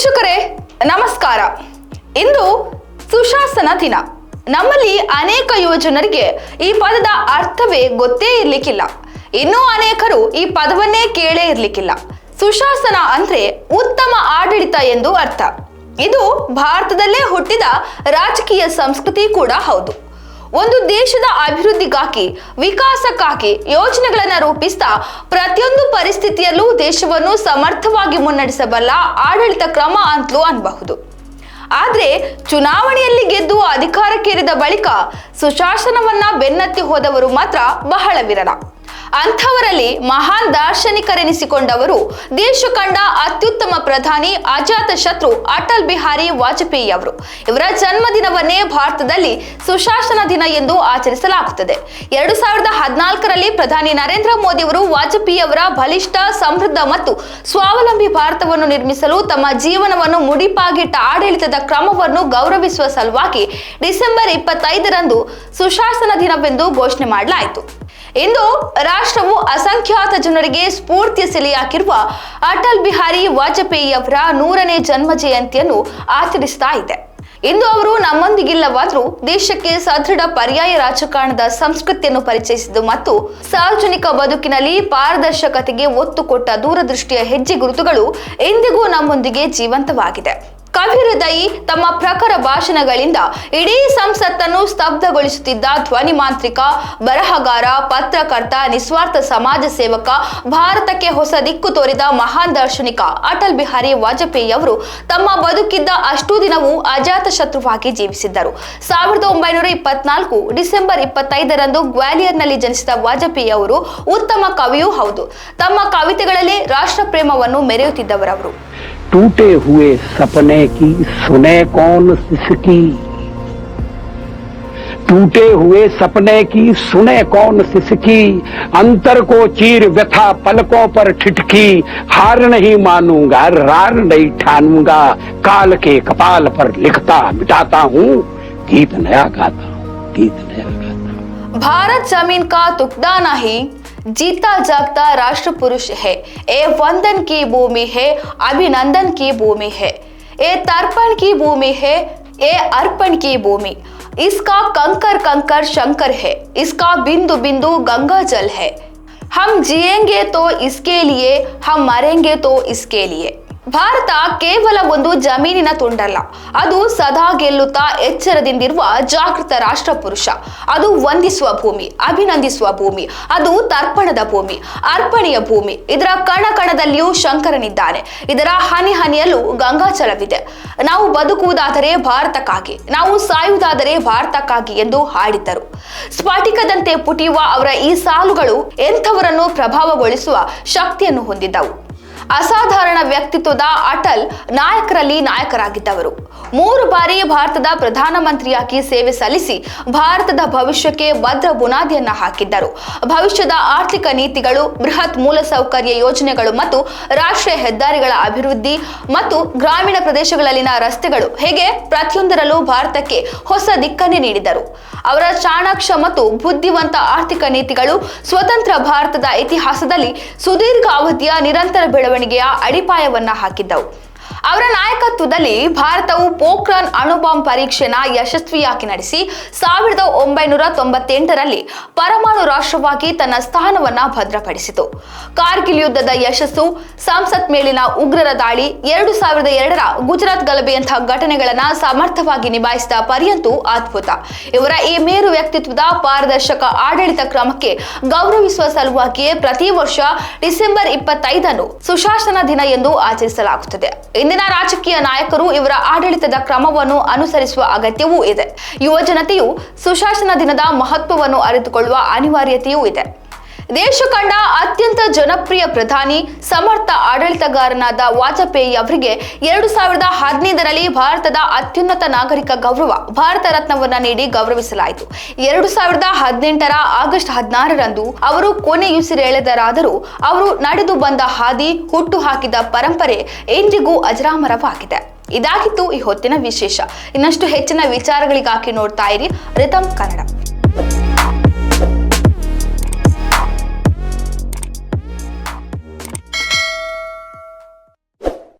ವೀಕ್ಷಕರೇ, ನಮಸ್ಕಾರ. ಇಂದು ಸುಶಾಸನ ದಿನ. ನಮ್ಮಲ್ಲಿ ಅನೇಕ ಯುವಜನರಿಗೆ ಈ ಪದದ ಅರ್ಥವೇ ಗೊತ್ತೇ ಇರ್ಲಿಕ್ಕಿಲ್ಲ. ಇನ್ನೂ ಅನೇಕರು ಈ ಪದವನ್ನೇ ಕೇಳೇ ಇರ್ಲಿಕ್ಕಿಲ್ಲ. ಸುಶಾಸನ ಅಂದ್ರೆ ಉತ್ತಮ ಆಡಳಿತ ಎಂದು ಅರ್ಥ. ಇದು ಭಾರತದಲ್ಲೇ ಹುಟ್ಟಿದ ರಾಜಕೀಯ ಸಂಸ್ಕೃತಿ ಕೂಡ ಹೌದು. ಒಂದು ದೇಶದ ಅಭಿವೃದ್ಧಿಗಾಗಿ, ವಿಕಾಸಕ್ಕಾಗಿ ಯೋಜನೆಗಳನ್ನು ರೂಪಿಸ್ತಾ ಪ್ರತಿಯೊಂದು ಪರಿಸ್ಥಿತಿಯಲ್ಲೂ ದೇಶವನ್ನು ಸಮರ್ಥವಾಗಿ ಮುನ್ನಡೆಸಬಲ್ಲ ಆಡಳಿತ ಕ್ರಮ ಅಂತಲೂ ಅನ್ಬಹುದು. ಆದರೆ ಚುನಾವಣೆಯಲ್ಲಿ ಗೆದ್ದು ಅಧಿಕಾರಕ್ಕೇರಿದ ಬಳಿಕ ಸುಶಾಸನವನ್ನ ಬೆನ್ನತ್ತಿ ಹೋದವರು ಮಾತ್ರ ಬಹಳ ವಿರಳ ಅಂಥವರಲ್ಲಿ ಮಹಾನ್ ದಾರ್ಶನಿಕರೆನಿಸಿಕೊಂಡವರು ದೇಶ ಕಂಡ ಅತ್ಯುತ್ತಮ ಪ್ರಧಾನಿ ಅಜಾತ ಶತ್ರು ಅಟಲ್ ಬಿಹಾರಿ ವಾಜಪೇಯಿ ಅವರು. ಇವರ ಜನ್ಮದಿನವನ್ನೇ ಭಾರತದಲ್ಲಿ ಸುಶಾಸನ ದಿನ ಎಂದು ಆಚರಿಸಲಾಗುತ್ತದೆ. ಎರಡು ಸಾವಿರದ ಹದಿನಾಲ್ಕರಲ್ಲಿ ಪ್ರಧಾನಿ ನರೇಂದ್ರ ಮೋದಿ ಅವರು ವಾಜಪೇಯಿ ಅವರ ಬಲಿಷ್ಠ ಸಮೃದ್ಧ ಮತ್ತು ಸ್ವಾವಲಂಬಿ ಭಾರತವನ್ನು ನಿರ್ಮಿಸಲು ತಮ್ಮ ಜೀವನವನ್ನು ಮುಡಿಪಾಗಿಟ್ಟ ಆಡಳಿತದ ಕ್ರಮವನ್ನು ಗೌರವಿಸುವ ಸಲುವಾಗಿ ಡಿಸೆಂಬರ್ ಇಪ್ಪತ್ತೈದರಂದು ಸುಶಾಸನ ದಿನವೆಂದು ಘೋಷಣೆ ಮಾಡಲಾಯಿತು. ಇಂದು ರಾಷ್ಟ್ರವು ಅಸಂಖ್ಯಾತ ಜನರಿಗೆ ಸ್ಫೂರ್ತಿಯ ಸೆಲೆಯಾಗಿರುವ ಅಟಲ್ ಬಿಹಾರಿ ವಾಜಪೇಯಿ ಅವರ ನೂರನೇ ಜನ್ಮ ಜಯಂತಿಯನ್ನು ಆಚರಿಸ್ತಾ ಇದೆ. ಇಂದು ಅವರು ನಮ್ಮೊಂದಿಗಿಲ್ಲವಾದರೂ ದೇಶಕ್ಕೆ ಸದೃಢ ಪರ್ಯಾಯ ರಾಜಕಾರಣದ ಸಂಸ್ಕೃತಿಯನ್ನು ಪರಿಚಯಿಸಿದ್ದು ಮತ್ತು ಸಾರ್ವಜನಿಕ ಬದುಕಿನಲ್ಲಿ ಪಾರದರ್ಶಕತೆಗೆ ಒತ್ತು ಕೊಟ್ಟ ದೂರದೃಷ್ಟಿಯ ಹೆಜ್ಜೆ ಗುರುತುಗಳು ಎಂದಿಗೂ ನಮ್ಮೊಂದಿಗೆ ಜೀವಂತವಾಗಿದೆ. ಕವಿ ಹೃದಯಿ ತಮ್ಮ ಪ್ರಖರ ಭಾಷಣಗಳಿಂದ ಇಡೀ ಸಂಸತ್ತನ್ನು ಸ್ತಬ್ಧಗೊಳಿಸುತ್ತಿದ್ದ ಧ್ವನಿ ಮಾಂತ್ರಿಕ, ಬರಹಗಾರ, ಪತ್ರಕರ್ತ, ನಿಸ್ವಾರ್ಥ ಸಮಾಜ ಸೇವಕ, ಭಾರತಕ್ಕೆ ಹೊಸ ದಿಕ್ಕು ತೋರಿದ ಮಹಾನ್ ದಾರ್ಶನಿಕ ಅಟಲ್ ಬಿಹಾರಿ ವಾಜಪೇಯಿ ಅವರು ತಮ್ಮ ಬದುಕಿದ್ದ ಅಷ್ಟೂ ದಿನವೂ ಅಜಾತ ಶತ್ರುವಾಗಿ ಜೀವಿಸಿದ್ದರು. ಸಾವಿರದ ಒಂಬೈನೂರ ಇಪ್ಪತ್ನಾಲ್ಕು ಡಿಸೆಂಬರ್ ಇಪ್ಪತ್ತೈದರಂದು ಗ್ವಾಲಿಯರ್ನಲ್ಲಿ ಜನಿಸಿದ ವಾಜಪೇಯಿ ಅವರು ಉತ್ತಮ ಕವಿಯೂ ಹೌದು. ತಮ್ಮ ಕವಿತೆಗಳಲ್ಲಿ ರಾಷ್ಟ್ರ ಪ್ರೇಮವನ್ನು ಮೆರೆಯುತ್ತಿದ್ದವರವರು. टूटे हुए सपने की, सुने कौन सिसकी? टूटे हुए सपने की, सुने कौन सिसकी? अंतर को चीर व्यथा पलकों पर ठिठकी। हार नहीं मानूँगा, रार नहीं ठानूँगा। काल के कपाल पर लिखता, मिटाता हूँ। गीत नया गाता हूँ, गीत नया गाता भारत ज़मीन का टुकड़ा नहीं। जीता जागता राष्ट्र पुरुष है। ए वंदन की भूमि है, अभिनंदन की भूमि है। ए तर्पण की भूमि है, ए अर्पण की भूमि। इसका कंकर कंकर शंकर है, इसका बिंदु बिंदु गंगा जल है। हम जिएँगे तो इसके लिए, हम मरेंगे तो इसके लिए। ಭಾರತ ಕೇವಲ ಒಂದು ಜಮೀನಿನ ತುಂಡಲ್ಲ. ಅದು ಸದಾ ಗೆಲ್ಲುತ್ತಾ ಎಚ್ಚರದಿಂದಿರುವ ಜಾಗೃತ ರಾಷ್ಟ್ರ ಪುರುಷ. ಅದು ವಂದಿಸುವ ಭೂಮಿ, ಅಭಿನಂದಿಸುವ ಭೂಮಿ, ಅದು ತರ್ಪಣದ ಭೂಮಿ, ಅರ್ಪಣೆಯ ಭೂಮಿ. ಇದರ ಕಣ ಕಣದಲ್ಲಿಯೂ ಶಂಕರನಿದ್ದಾನೆ. ಇದರ ಹನಿ ಹನಿಯಲ್ಲೂ ಗಂಗಾಚಲವಿದೆ ನಾವು ಬದುಕುವುದಾದರೆ ಭಾರತಕ್ಕಾಗಿ, ನಾವು ಸಾಯುವುದಾದರೆ ಭಾರತಕ್ಕಾಗಿ ಎಂದು ಹಾಡಿದ್ದರು. ಸ್ಫಟಿಕದಂತೆ ಪುಟಿಯುವ ಅವರ ಈ ಸಾಲುಗಳು ಎಂಥವರನ್ನು ಪ್ರಭಾವಗೊಳಿಸುವ ಶಕ್ತಿಯನ್ನು ಹೊಂದಿದ್ದವು. ಅಸಾಧಾರಣ ವ್ಯಕ್ತಿತ್ವದ ಅಟಲ್ ನಾಯಕರಲ್ಲಿ ನಾಯಕರಾಗಿದ್ದವರು. ಮೂರು ಬಾರಿ ಭಾರತದ ಪ್ರಧಾನಮಂತ್ರಿಯಾಗಿ ಸೇವೆ ಸಲ್ಲಿಸಿ ಭಾರತದ ಭವಿಷ್ಯಕ್ಕೆ ಭದ್ರ ಬುನಾದಿಯನ್ನ ಹಾಕಿದ್ದರು. ಭವಿಷ್ಯದ ಆರ್ಥಿಕ ನೀತಿಗಳು, ಬೃಹತ್ ಮೂಲಸೌಕರ್ಯ ಯೋಜನೆಗಳು ಮತ್ತು ರಾಷ್ಟ್ರೀಯ ಹೆದ್ದಾರಿಗಳ ಅಭಿವೃದ್ಧಿ ಮತ್ತು ಗ್ರಾಮೀಣ ಪ್ರದೇಶಗಳಲ್ಲಿನ ರಸ್ತೆಗಳು ಹೇಗೆ ಪ್ರತಿಯೊಂದರಲ್ಲೂ ಭಾರತಕ್ಕೆ ಹೊಸ ದಿಕ್ಕನ್ನೇ ನೀಡಿದರು ಅವರ ಚಾಣಾಕ್ಷ ಮತ್ತು ಬುದ್ಧಿವಂತ ಆರ್ಥಿಕ ನೀತಿಗಳು ಸ್ವತಂತ್ರ ಭಾರತದ ಇತಿಹಾಸದಲ್ಲಿ ಸುದೀರ್ಘ ಅವಧಿಯ ನಿರಂತರ ಬೆಳವಣಿಗೆಯ ಅಡಿಪಾಯವನ್ನ ಹಾಕಿದ್ದವು. ಅವರ ನಾಯಕತ್ವದಲ್ಲಿ ಭಾರತವು ಪೋಖ್ರಾನ್ ಅಣುಬಾಂಬ್ ಪರೀಕ್ಷೆನ ಯಶಸ್ವಿಯಾಗಿ ನಡೆಸಿ ಸಾವಿರದ ಒಂಬೈನೂರ ತೊಂಬತ್ತೆಂಟರಲ್ಲಿ ಪರಮಾಣು ರಾಷ್ಟ್ರವಾಗಿ ತನ್ನ ಸ್ಥಾನವನ್ನ ಭದ್ರಪಡಿಸಿತು. ಕಾರ್ಗಿಲ್ ಯುದ್ಧದ ಯಶಸ್ಸು, ಸಂಸತ್ ಮೇಲಿನ ಉಗ್ರರ ದಾಳಿ, ಎರಡು ಸಾವಿರದ ಎರಡರ ಗುಜರಾತ್ ಗಲಭೆಯಂತಹ ಘಟನೆಗಳನ್ನ ಸಮರ್ಥವಾಗಿ ನಿಭಾಯಿಸಿದ ಪರ್ಯಂತೂ ಅದ್ಭುತ. ಇವರ ಈ ಮೇರು ವ್ಯಕ್ತಿತ್ವದ ಪಾರದರ್ಶಕ ಆಡಳಿತ ಕ್ರಮಕ್ಕೆ ಗೌರವಿಸುವ ಸಲುವಾಗಿಯೇ ಪ್ರತಿ ವರ್ಷ ಡಿಸೆಂಬರ್ ಇಪ್ಪತ್ತೈದನ್ನು ಸುಶಾಸನ ದಿನ ಎಂದು ಆಚರಿಸಲಾಗುತ್ತದೆ. ಇಂದಿನ ರಾಜಕೀಯ ನಾಯಕರು ಇವರ ಆಡಳಿತದ ಕ್ರಮವನ್ನು ಅನುಸರಿಸುವ ಅಗತ್ಯವೂ ಇದೆ. ಯುವ ಜನತೆಯು ಸುಶಾಸನ ದಿನದ ಮಹತ್ವವನ್ನು ಅರಿತುಕೊಳ್ಳುವ ಅನಿವಾರ್ಯತೆಯೂ ಇದೆ. ದೇಶ ಕಂಡ ಅತ್ಯಂತ ಜನಪ್ರಿಯ ಪ್ರಧಾನಿ ಸಮರ್ಥ ಆಡಳಿತಗಾರನಾದ ವಾಜಪೇಯಿ ಅವರಿಗೆ ಎರಡು ಸಾವಿರದ ಹದಿನೈದರಲ್ಲಿ ಭಾರತದ ಅತ್ಯುನ್ನತ ನಾಗರಿಕ ಗೌರವ, ಭಾರತ ರತ್ನವನ್ನು ನೀಡಿ ಗೌರವಿಸಲಾಯಿತು. ಎರಡು ಸಾವಿರದ ಹದಿನೆಂಟರ ಆಗಸ್ಟ್ ಹದಿನಾರರಂದು ಅವರು ಕೊನೆಯುಸಿರೆಳೆದರಾದರೂ ಅವರು ನಡೆದು ಬಂದ ಹಾದಿ ಹುಟ್ಟು ಹಾಕಿದ ಪರಂಪರೆ ಎಂದಿಗೂ ಅಜರಾಮರವಾಗಿದೆ. ಇದಾಗಿತ್ತು ಈ ಹೊತ್ತಿನ ವಿಶೇಷ. ಇನ್ನಷ್ಟು ಹೆಚ್ಚಿನ ವಿಚಾರಗಳಿಗಾಗಿ ನೋಡ್ತಾ ಇರಿ ರಿತಮ್ ಕನ್ನಡ.